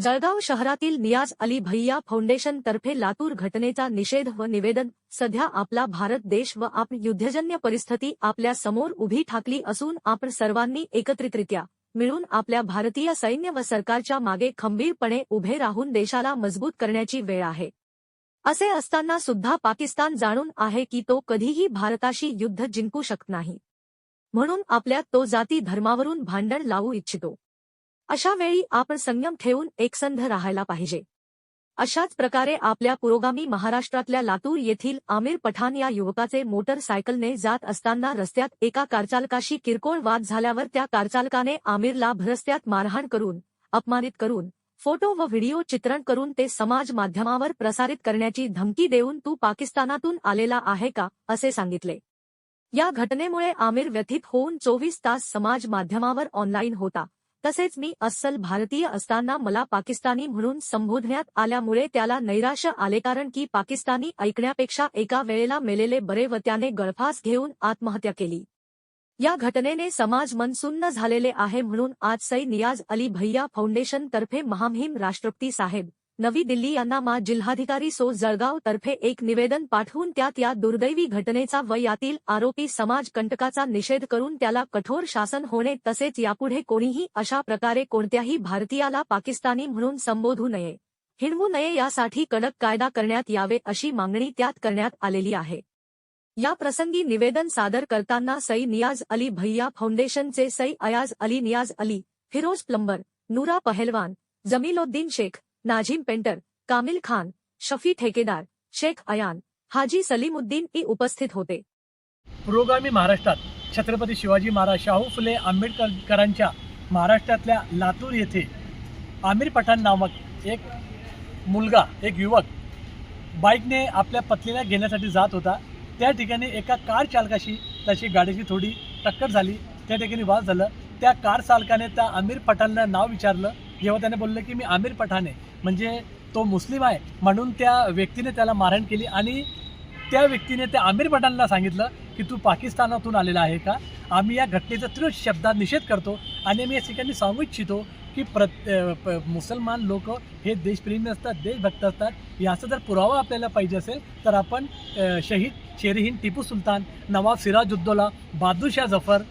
जळगाव शहरातील नियाज अली भैया फाउंडेशन तर्फे लातूर घटनेचा निषेध व निवेदन. सध्या आपला भारत देश व आपण युद्धजन्य परिस्थिती आपल्यासमोर उभी ठाकली असून आपण सर्वांनी एकत्रितरित्या मिळून आपल्या भारतीय सैन्य व सरकारच्या मागे खंबीरपणे उभे राहून देशाला मजबूत करण्याची वेळ आहे. असे असताना सुद्धा पाकिस्तान जाणून आहे की तो कधीही भारताशी युद्ध जिंकू शकत नाही. म्हणून आपल्यात तो जाती धर्मावरून भांडण लावू इच्छितो. अशा वेळी आपण संयम ठेवून एकसंध राहायला पाहिजे. अशाच प्रकारे आपल्या पुरोगामी महाराष्ट्रातल्या लातूर येथील आमिर पठाण या युवकाचे मोटरसायकलने जात असताना रस्त्यात एका कारचालकाशी किरकोळ वाद झाल्यावर त्या कारचालकाने आमिरला भरस्त्यात मारहाण करून अपमानित करून फोटो व व्हिडिओ चित्रण करून ते समाज माध्यमावर प्रसारित करण्याची धमकी देऊन तू पाकिस्तानातून आलेला आहे का असे सांगितले. या घटनेमुळे आमिर व्यथित होऊन चोवीस तास समाज माध्यमावर ऑनलाईन होता. तसेच मी अस्सल भारतीय असताना मला पाकिस्तानी म्हणून संबोधण्यात आल्यामुळे त्याला नैराश्य आले कारण की पाकिस्तानी ऐकण्यापेक्षा एका वेळेला मेलेले बरे व त्याने गळफास घेऊन आत्महत्या केली. या घटनेने समाज मनसुन्न झालेले आहे म्हणून आज सई नियाज अली भैया फाउंडेशन तर्फे महामहिम राष्ट्रपती साहेब नवी दिल्ली यांना मा जिल्हाधिकारी सो जळगाव तर्फे एक निवेदन पाठवून त्यात या दुर्दैवी घटनेचा व यातील आरोपी समाज कंटकाचा निषेध करून त्याला कठोर शासन होणे तसेच यापुढे कोणीही अशा प्रकारे कोणत्याही भारतीयाला पाकिस्तानी म्हणून संबोधू नये. हिणवू नये यासाठी कडक कायदा करण्यात यावे अशी मागणी त्यात करण्यात आलेली आहे. या प्रसंगी निवेदन सादर करताना सई नियाज अली भैया फाउंडेशनचे सई अयाज अली नियाज अली फिरोज प्लंबर नूरा पहलवान जमीलोद्दीन शेख नाझीम पेंटर कामिल खान शफी ठेकेदार शेख अयान हाजी सलीमुद्दीन ई उपस्थित होते. पुरोगामी महाराष्ट्रात छत्रपती शिवाजी महाराज शाहू फुले आंबेडकरांच्या महाराष्ट्रातल्या लातूर येथे आमिर पठाण नामक एक मुलगा एक युवक बाईकने आपल्या पत्नीला घेण्यासाठी जात होता. त्या ठिकाणी एका कार चालकाशी त्याची गाडीची थोडी टक्कर झाली. त्या ठिकाणी वाद झालं. त्या कार चालकाने त्या आमिर पठाणला नाव विचारलं. जेव्हा त्याने बोललं की मी आमिर पठाण आहे. म्हणजे तो मुस्लिम आहे म्हणून त्या व्यक्तीने त्याला मारहाण केली आणि त्या व्यक्तीने त्या आमिर पठाणला सांगितलं की तू पाकिस्तानातून आलेला आहे का? आम्ही या घटनेचा तीव्र शब्दात निषेध करतो आणि मी या ठिकाणी सांगू इच्छितो की प्रत प- मुसलमान लोक हे देशप्रेमी असतात देशभक्त असतात याचा जर पुरावा आपल्याला पाहिजे असेल तर आपण शहीद शेरहीन टिपू सुलतान नवाब सिराजुद्दौला बहादूर जफर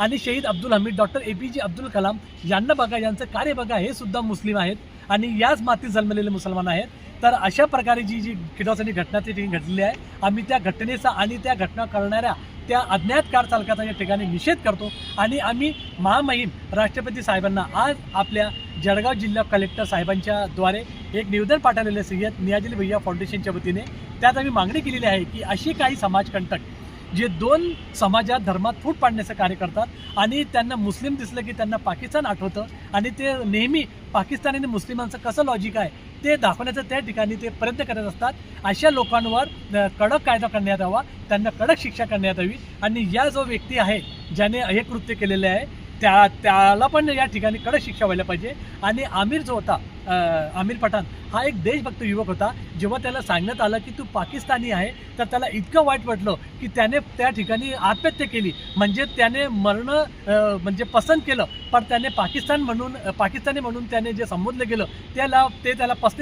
आणि शहीद Abdul Hamid doctor A P J Abdul Kalam यांना बघा यांचं कार्य बघा हे सुद्धा मुस्लिम आहेत आणि याच मातीत जन्मलेले मुसलमान आहेत. तर अशा प्रकारे जी जी किडॉसनी घटना त्या ठिकाणी घडलेली आहे. आम्ही त्या घटनेचा आणि त्या घटना करणाऱ्या त्या अज्ञात कार चालकाचा या ठिकाणी निषेध करतो. आणि आम्ही महामहिम राष्ट्रपती साहेबांना आज आपल्या जळगाव जिल्हा कलेक्टर साहेबांच्या द्वारे एक निवेदन पाठवलेले सय्यद नियाजली भैया फाउंडेशनच्या वतीने. त्यात आम्ही मागणी केलेली आहे की अशी काही समाजकंटक जे दोन समाजात धर्मात फूट पाडण्याचं कार्य करतात आणि त्यांना मुस्लिम दिसलं की त्यांना पाकिस्तान आठवतं आणि ते नेहमी पाकिस्तान आणि मुस्लिमांचं कसं लॉजिक आहे ते दाखवण्याचं त्या ठिकाणी ते प्रयत्न करत असतात. अशा लोकांवर कडक कायदा करण्यात यावा त्यांना कडक शिक्षा करण्यात यावी आणि या जो व्यक्ती आहे ज्याने हे कृत्य केलेले आहे त्या त्याला पण या ठिकाणी कडक शिक्षा व्हायला पाहिजे. आणि आमिर जो होता आमिर पठाण हा एक देशभक्त युवक होता. जेव्हा त्याला सांगण्यात आलं की तू पाकिस्तानी आहे तर त्याला इतकं वाईट वाटलं की त्याने त्या ठिकाणी आत्महत्या केली. म्हणजे त्याने मरणं म्हणजे पसंत केलं. पण त्याने पाकिस्तान म्हणून पाकिस्तानी म्हणून त्याने जे संबोधलं गेलं त्याला ते त्याला पसंत